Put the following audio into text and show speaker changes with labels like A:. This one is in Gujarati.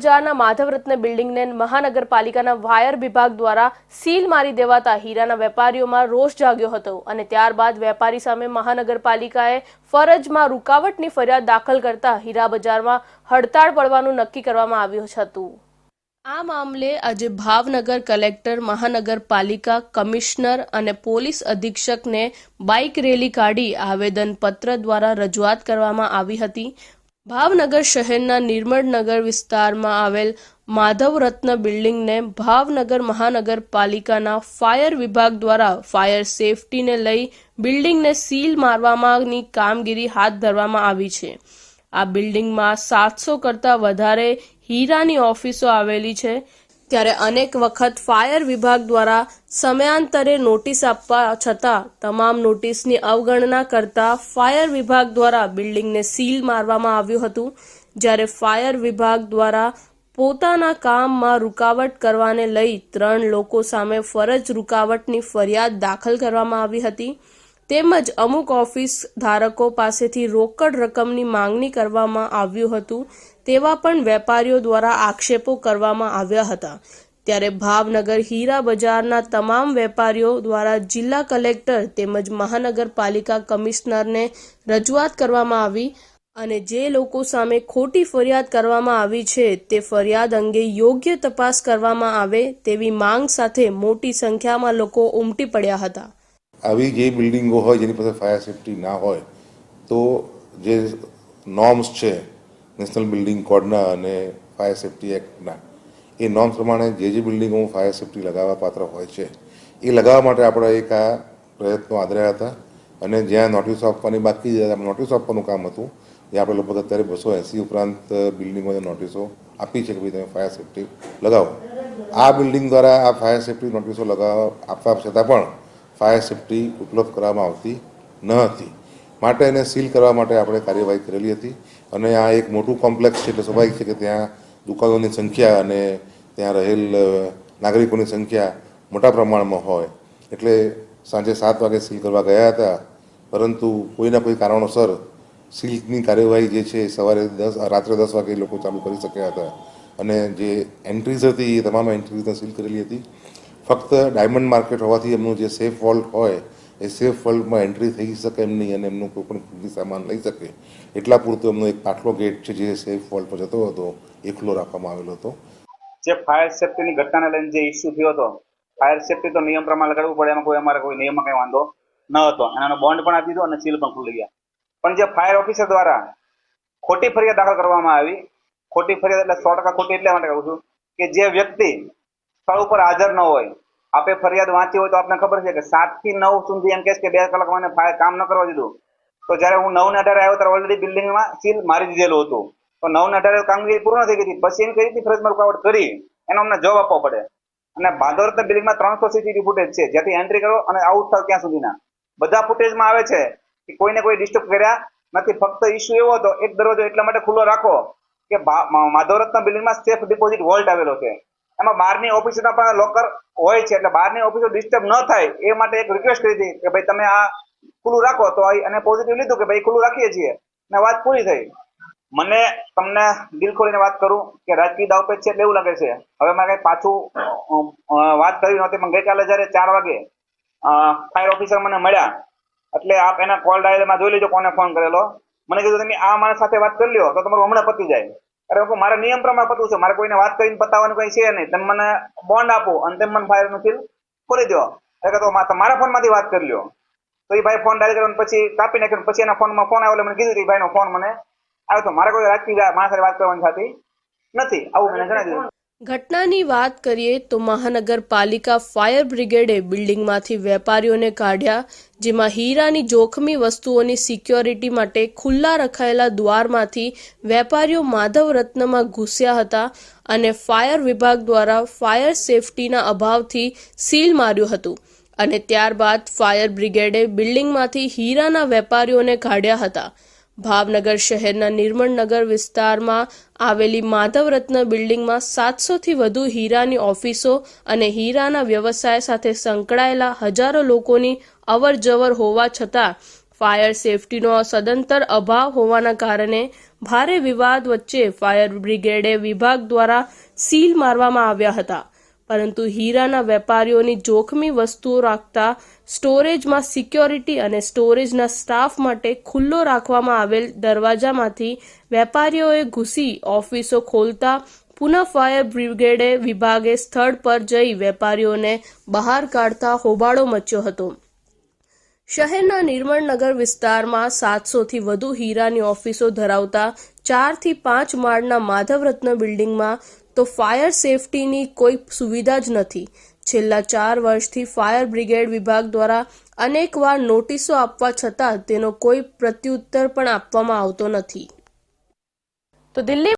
A: બજારના માધવરત્ન બિલ્ડિંગને મહાનગરપાલિકાના વાયર વિભાગ દ્વારા સીલ મારી દેવાતા હીરાના વેપારીઓમાં રોષ જાગ્યો હતો અને ત્યારબાદ વેપારી સામે મહાનગરપાલિકાએ ફરજમાં રૂકાવટની ફરિયાદ દાખલ કરતા હીરા બજારમાં હડતાળ પડવાનું નક્કી કરવામાં આવ્યું હતું. આ મામલે આજે ભાવનગર કલેક્ટર, મહાનગરપાલિકા, કમિશનર અને પોલીસ અધિક્ષકને બાઇક રેલી કાઢી આવેદનપત્ર દ્વારા રજૂઆત કરવામાં આવી હતી. ભાવનગર શહેરના નિર્મળનગર વિસ્તારમાં આવેલ માધવરત્ન બિલ્ડિંગને ભાવનગર મહાનગરપાલિકાના ફાયર વિભાગ દ્વારા ફાયર સેફટીને લઈ બિલ્ડિંગને સીલ મારવામાંની કામગીરી હાથ ધરવામાં આવી છે. આ બિલ્ડિંગમાં સાતસો કરતાં વધારે હીરાની ઓફિસો આવેલી છે. ત્યારે અનેક વખત ફાયર વિભાગ દ્વારા સમયાંતરે નોટિસ આપવા છતાં તમામ નોટિસની અવગણના કરતા ફાયર વિભાગ દ્વારા બિલ્ડિંગને સીલ મારવામાં આવ્યું હતું, જ્યારે ફાયર વિભાગ દ્વારા પોતાના કામમાં રૂકાવટ કરવાને લઈ ત્રણ લોકો સામે ફરજ રૂકાવટની ફરિયાદ દાખલ કરવામાં આવી હતી. તેમજ અમુક ઓફિસ ધારકો પાસેથી રોકડ રકમની માંગણી કરવામાં આવ્યું હતું, તેવા પણ વેપારીઓ દ્વારા આક્ષેપો કરવામાં આવ્યા હતા. ત્યારે ભાવનગર હીરા બજારના તમામ વેપારીઓ દ્વારા જિલ્લા કલેક્ટર તેમજ મહાનગરપાલિકા કમિશનરને રજૂઆત કરવામાં આવી અને જે લોકો સામે ખોટી ફરિયાદ કરવામાં આવી છે, તે ફરિયાદ અંગે યોગ્ય તપાસ કરવામાં આવે તેવી માંગ સાથે મોટી સંખ્યામાં લોકો ઉમટી પડ્યા હતા.
B: આવી જે બિલ્ડિંગો હોય, જેની પાસે ફાયર સેફટી ના હોય, તો જે નોર્મ્સ છે નેશનલ બિલ્ડિંગ કોડના અને ફાયર સેફટી એક્ટના એ નોર્મ્સ પ્રમાણે જે જે બિલ્ડિંગોમાં ફાયર સેફટી લગાવવા પાત્ર હોય છે, એ લગાવવા માટે આપણે એક આ પ્રયત્નો આદર્યા હતા. અને જ્યાં નોટિસ આપવાની બાકી નોટિસો આપવાનું કામ હતું જે આપણે લગભગ અત્યારે બસો એંસી ઉપરાંત બિલ્ડિંગોને નોટિસો આપી છે કે ભાઈ તમે ફાયર સેફટી લગાવો. આ બિલ્ડિંગ દ્વારા આ ફાયર સેફટી નોટિસો લગાવવા આપવા છતાં પણ ફાયર સેફટી ઉપલબ્ધ કરવામાં આવતી ન હતી. માટે એને સીલ કરવા માટે આપણે કાર્યવાહી કરેલી હતી. અને આ એક મોટું કોમ્પ્લેક્સ છે એટલે સ્વાભાવિક છે કે ત્યાં દુકાનોની સંખ્યા અને ત્યાં રહેલ નાગરિકોની સંખ્યા મોટા પ્રમાણમાં હોય. એટલે સાંજે સાત વાગે સીલ કરવા ગયા હતા. પરંતુ કોઈના કોઈ કારણોસર સીલની કાર્યવાહી જે છે સવારે દસ રાત્રે દસ વાગે લોકો ચાલુ કરી શક્યા હતા. અને જે એન્ટ્રીઝ હતી એ તમામ એન્ટ્રીઝને સીલ કરેલી હતી. ફક્ત ડાયમંડ માર્કેટ હોવાથી એમનું જે સેફ વોલ્ટ હોય, એ સેફ વોલ્ટમાં એન્ટ્રી થઈ શકે એમ નહીં અને એમનું કોઈ પણ કિંમતી સામાન લઈ શકે. એટલા પૂરતો એમનો એક પાટલો ગેટ છે જે સેફ વોલ્ટ પર જતો હતો, એ ખુલ્લો રાખવામાં આવેલો હતો.
C: જે ફાયર સેફટીની ઘટનાને લઈને જે ઇસ્યુ થયો હતો, ફાયર સેફટી તો નિયમ પ્રમાણે લગાડવું પડે, એમાં કોઈ અમારે કોઈ નિયમમાં કંઈ વાંધો ન હતો. એનાનો બોન્ડ પણ આપી દીધો અને સીલ પણ ખુલી ગયા. પણ જે ફાયર ઓફિસર દ્વારા ખોટી ફરિયાદ દાખલ કરવામાં આવી, ખોટી ફરિયાદ એટલે સો ટકા ખોટી એટલા માટે કહું છું કે જે વ્યક્તિ સ્થળ ઉપર હાજર ન હોય. આપે ફરિયાદ વાંચી હોય તો આપને ખબર છે કે સાતથી નવ સુધી એમ કે બે કલાક મને કામ ન કરવા દીધું. તો જ્યારે હું નવ ને અઢારે આવ્યો ત્યારે ઓલરેડી બિલ્ડિંગમાં સીલ મારી દીધેલું હતું. તો નવ ને અઢારે કામગીરી પૂર્ણ થઈ ગઈ હતી. પછી એમ કઈ રીતે ફરજમાં રૂકાવટ કરી. એનો અમને જવાબ આપવો પડે. અને ભાદરત બિલ્ડિંગમાં ત્રણસો સીસીટીવી ફૂટેજ છે. જ્યાંથી એન્ટ્રી કરો અને આઉટ થાવ ત્યાં સુધીના. બધા ફૂટેજમાં આવે છે કે કોઈને કોઈ ડિસ્ટર્બ કર્યા નથી. ફક્ત ઇસ્યુ એવો હતો, એક દરવાજો એટલા માટે ખુલ્લો રાખો કે માધવરત્ન બિલ્ડિંગમાં સેફ ડિપોઝિટ વોલ્ટ આવેલો છે. એમાં બહારની ઓફિસના પણ લોકર હોય છે, એટલે બહારની ઓફિસો ડિસ્ટર્બ ન થાય, એ માટે એક રિક્વેસ્ટ કરી હતી કે ભાઈ તમે આ ખુલ્લું રાખો. તો અને પોઝિટિવ લીધું કે ભાઈ ખુલ્લું રાખીએ છીએ. અને વાત પૂરી થઈ. મને તમને દિલ ખોલીને વાત કરું કે રાજકીય દાવપેચ છે એટલે એવું લાગે છે. હવે મારે કઈ પાછું વાત કરી નહોતી, પણ ગઈકાલે જયારે ચાર વાગે ફાયર ઓફિસર મને મળ્યા, એટલે આપ એના કોલ ડાયલમાં જોઈ લેજો કોને ફોન કરેલો. મને કીધું, તમે આ માણસ સાથે વાત કરી લ્યો, તો તમારું હમણાં પતી જાય. અરે હું મારા નિયમ પ્રમાણે પતવું છે. મારે કોઈને વાત કરીને પતાવવાનું કઈ છે નહીં. તમે મને બોન્ડ આપો અને તમે મને ફાયરનું સીલ ખોલી દો. એટલે તો મારા ફોનમાંથી વાત કરી લ્યો. તો એ ભાઈ ફોન ડાયલ કર્યો પછી કાપી નાખ્યો પછી એના ફોનમાં ફોન આવ્યો મને કીધું કે ભાઈ નો ફોન મને. આવ્યો તો મારે કોઈ રાજકીય મારા સાથે વાત કરવાની થતી નથી. આવું મને જણાવી દીધું.
A: ઘટનાની વાત કરીએ તો મહાનગરપાલિકા ફાયર બ્રિગેડે બિલ્ડિંગમાંથી વેપારીઓને કાઢ્યા, જેમાં હીરાની જોખમી વસ્તુઓની સિક્યોરિટી માટે ખુલ્લા રખાયેલા દ્વારમાંથી વેપારીઓ માધવ રત્નમાં ઘૂસ્યા હતા અને ફાયર વિભાગ દ્વારા ફાયર સેફટીના અભાવથી સીલ માર્યું હતું અને ત્યારબાદ ફાયર બ્રિગેડે બિલ્ડિંગમાંથી હીરાના વેપારીઓને કાઢ્યા હતા. ભાવનગર શહેરના નિર્મળનગર વિસ્તારમાં આવેલી માધવરત્ન બિલ્ડિંગમાં સાતસોથી વધુ હીરાની ઓફિસો અને હીરાના વ્યવસાય સાથે સંકળાયેલા હજારો લોકોની અવર જવર હોવા છતાં ફાયર સેફટીનો સદંતર અભાવ હોવાના કારણે ભારે વિવાદ વચ્ચે ફાયર બ્રિગેડે વિભાગ દ્વારા સીલ મારવામાં આવ્યા હતા. પરંતુ હીરાના વેપારીઓની જોખમી વસ્તુઓ રાખતા સ્ટોરેજમાં સિક્યોરિટી અને સ્ટોરેજના સ્ટાફ માટે ખુલ્લો રાખવામાં આવેલ દરવાજામાંથી વેપારીઓએ ઘૂસી ઓફિસો ખોલતા પુનઃ ફાયર બ્રિગેડે વિભાગે સ્થળ પર જઈ વેપારીઓને બહાર કાઢતા હોબાળો મચ્યો હતો. શહેરના નિર્મળનગર વિસ્તારમાં સાતસોથી વધુ હીરાની ઓફિસો ધરાવતા ચારથી પાંચ માળના માધવરત્ન બિલ્ડિંગમાં તો ફાયર સેફટીની કોઈ સુવિધા જ નથી. છેલ્લા ચાર વર્ષથી ફાયર બ્રિગેડ વિભાગ દ્વારા અનેકવાર નોટિસો આપવા છતાં તેનો કોઈ પ્રત્યુત્તર પણ આપવામાં આવતો નથી. તો દિલ્હી